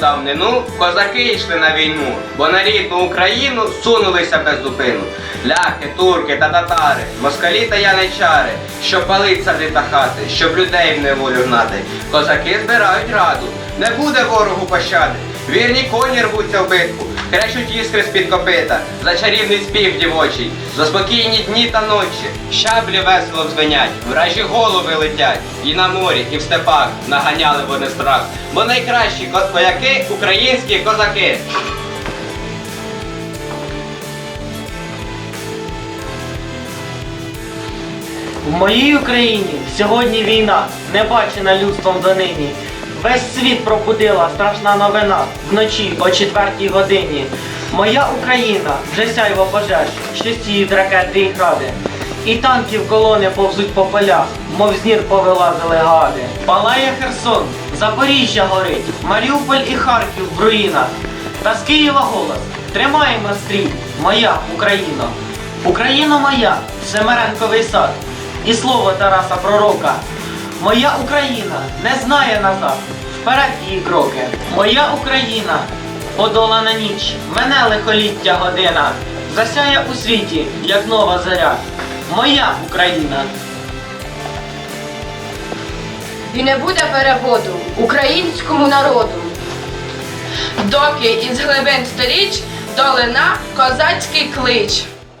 давнину козаки йшли на війну, бо на рідну Україну сунулися без зупину. Ляхи, турки та татари, москалі та яничари, щоб палить сади та хати, щоб людей в неволю гнати. Козаки збирають раду, не буде ворогу пощади. Вірні коні рвуться в битву, крещуть іскри з-під копита, за чарівний спів дівочий, за спокійні дні та ночі, щаблі весело дзвенять, вражі голови летять, і на морі, і в степах наганяли вони страх, бо найкращі ко- українські козаки. В моїй Україні сьогодні війна, не бачена людством донині. Весь світ пробудила страшна новина вночі о четвертій годині. Моя Україна вже сяйво пожеж, що сіють ракети і гради. І танків колони повзуть по полях, мов з нір повилазили гади. Палає Херсон, Запоріжжя горить, Маріуполь і Харків в руїнах. Та з Києва голос, тримаємо стрій, моя Україна. Україна моя, Семеренковий сад, і слово Тараса Пророка. Моя Україна не знає назад, вперед її кроки. Моя Україна подолана ніч, мене лихоліття година, засяє у світі, як нова заря. Моя Україна. І не буде переводу українському народу. Доки із глибин сторіч долина козацький клич.